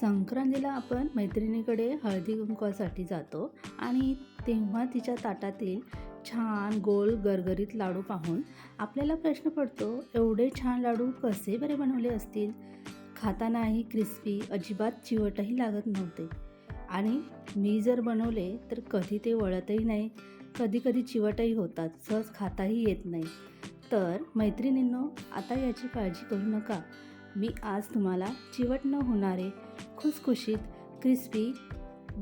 संक्रांतीला आपण मैत्रिणीकडे हळदी कुंकवासाठी जातो आणि तेव्हा तिच्या ताटातील छान गोल गरगरीत लाडू पाहून आपल्याला प्रश्न पडतो एवढे छान लाडू कसे बरे बनवले असतील? खातानाही क्रिस्पी अजिबात चिवटही लागत नव्हते. आणि मी जर बनवले तर कधी ते वळतही नाही कधी कधी चिवटही होतात सहज खाताही येत नाही. तर मैत्रिणींनो आता याची काळजी करू नका. मी आज तुम्हाला चिवट न होणारे खुसखुशीत क्रिस्पी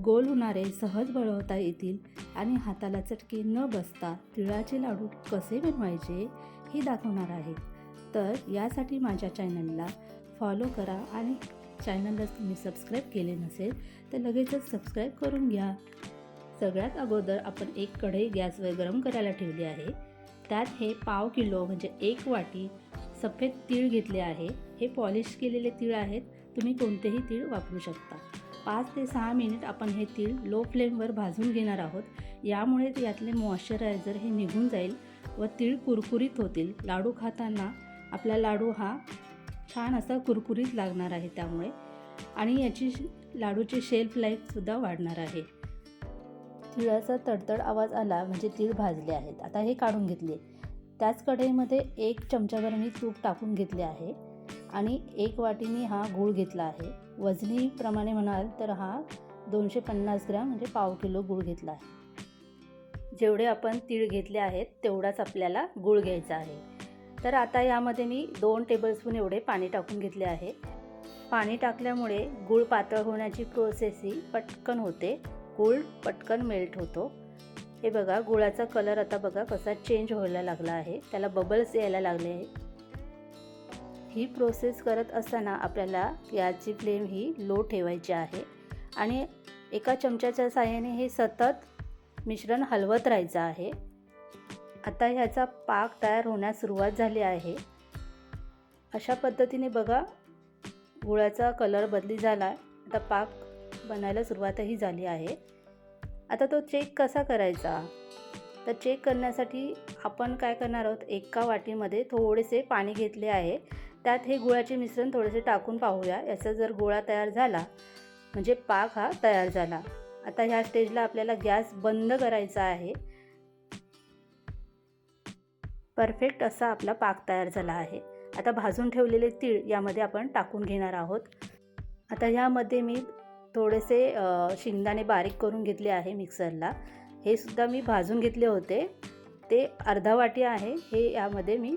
गोल होणारे सहज बळवता येतील आणि हाताला चटके न बसता तिळाचे लाडू कसे बनवायचे हे दाखवणार आहे तर यासाठी माझ्या चॅनलला फॉलो करा आणि चॅनलला तुम्ही सबस्क्राईब केले नसेल तर लगेचच सबस्क्राईब करून घ्या. सगळ्यात अगोदर आपण एक कढई गॅसवर गरम करायला ठेवली आहे. त्यात हे पाव किलो म्हणजे एक वाटी सफेद तीळ घेतले आहे. हे पॉलिश केलेले तीळ आहेत. तुम्ही कोणतेही तीळ वापरू शकता. पाच ते सहा मिनिट आपण हे तीळ लो फ्लेमवर भाजून घेणार आहोत. यामुळे यातले मॉइश्चरायझर हे निघून जाईल व तीळ कुरकुरीत होतील. लाडू खाताना आपला लाडू हा छान असा कुरकुरीत लागणार आहे त्यामुळे. आणि याची लाडूची शेल्फ लाईफसुद्धा वाढणार आहे. तिळाचा तडतड आवाज आला म्हणजे तीळ भाजले आहेत. आता हे काढून घेतले. त्याच कढईमध्ये एक चमचाभर मी तूप टाकून घेतले आहे आणि एक वाटी मी हा गूळ घेतला आहे. वजनीप्रमाणे म्हणाल तर हा दोनशे पन्नास ग्रॅम म्हणजे पाव किलो गूळ घेतला आहे. जेवढे आपण तीळ घेतले आहेत तेवढाच आपल्याला गूळ घ्यायचा आहे. तर आता यामध्ये मी दोन टेबलस्पून एवढे पाणी टाकून घेतले आहे. पाणी टाकल्यामुळे गूळ पातळ होण्याची प्रोसेस ही पटकन होते. गूळ पटकन मेल्ट होतो. हे बघा गुळाचा कलर आता बघा कसा चेंज व्हायला लागला आहे. त्याला बबल्स यायला लागले आहे ही प्रोसेस करत असताना आपल्याला याची फ्लेम ही लो ठेवायची आहे. आणि एका चमच्याच्या साहाय्याने हे सतत मिश्रण हलवत राहायचं आहे. आता ह्याचा पाक तयार होण्यास सुरुवात झाली आहे. अशा पद्धतीने बघा गुळाचा कलर बदली झाला. आता पाक बनायला सुरुवातही झाली आहे. आता तो चेक कसा करायचा? तर चेक करण्यासाठी आपण काय करणार आहोत? एका वाटीमध्ये थोडेसे पाणी घेतले आहे. त्यात हे गुळाचे मिश्रण थोडेसे टाकून पाहूया. याचा जर गोळा तयार झाला म्हणजे पाक हा तयार झाला. आता ह्या स्टेजला आपल्याला गॅस बंद करायचा आहे. परफेक्ट असा आपला पाक तयार झाला आहे. आता भाजून ठेवलेले तीळ यामध्ये आपण टाकून घेणार आहोत. आता ह्यामध्ये मी थोडेसे शेंगदाणे बारीक करून घेतले आहे मिक्सरला. हे सुद्धा मी भाजून घेतले होते. ते अर्धा वाटी आहे हे यामध्ये मी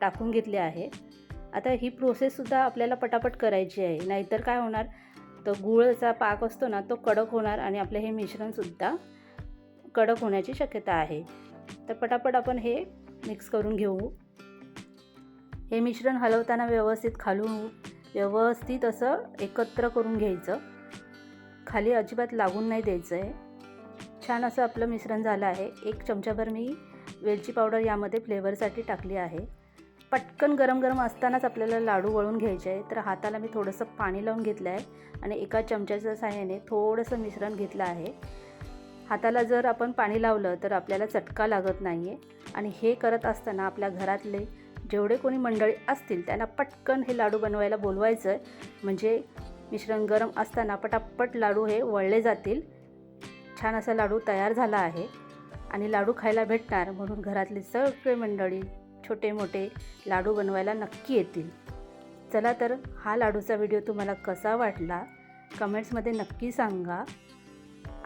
टाकून घेतले आहे. आता ही प्रोसेससुद्धा आपल्याला पटापट करायची आहे. नाहीतर काय होणार? तर गुळचा पाक असतो ना तो कडक होणार आणि आपलं हे मिश्रणसुद्धा कडक होण्याची शक्यता आहे. तर पटापट आपण हे मिक्स करून घेऊ. हे मिश्रण हलवताना व्यवस्थित खालून व्यवस्थित असं एकत्र करून घ्यायचं. खाली अजिबात लागून नाही द्यायचं आहे छान असं आपलं मिश्रण झालं आहे. एक चमचाभर मी वेलची पावडर यामध्ये फ्लेवरसाठी टाकली आहे. पटकन गरम गरम असतानाच आपल्याला लाडू वळून घ्यायचे आहे तर हाताला मी थोडंसं पाणी लावून घेतलं आहे आणि एका चमच्याच्या साह्याने थोडंसं मिश्रण घेतलं आहे. हाताला जर आपण पाणी लावलं तर आपल्याला चटका लागत नाही आहे आणि हे करत असताना आपल्या घरातले जेवढे कोणी मंडळी असतील त्यांना पटकन हे लाडू बनवायला बोलवायचं आहे म्हणजे मिश्रण गरम असताना पटापट लाडू हे वळले जातील. छान असा लाडू तयार झाला आहे आणि लाडू खायला भेटणार म्हणून घरातले सगळे मंडळी छोटे मोठे लाडू बनवायला नक्की येतील. चला तर हा लाडूचा व्हिडिओ तुम्हाला कसा वाटला कमेंट्समध्ये नक्की सांगा.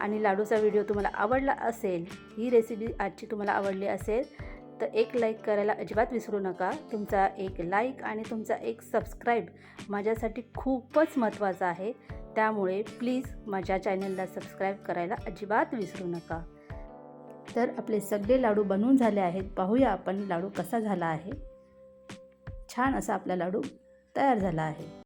आणि लाडूचा व्हिडिओ तुम्हाला आवडला असेल ही रेसिपी आजची तुम्हाला आवडली असेल तर एक लाईक करायला अजिबात विसरू नका. तुमचा एक लाईक आणि तुमचा एक सबस्क्राईब माझ्यासाठी खूपच महत्त्वाचा आहे. त्यामुळे प्लीज माझ्या चॅनलला सबस्क्राईब करायला अजिबात विसरू नका. तर आपले सगळे लाडू बनवून झाले आहेत. पाहूया आपण लाडू कसा झाला आहे. छान असा आपला लाडू तयार झाला आहे.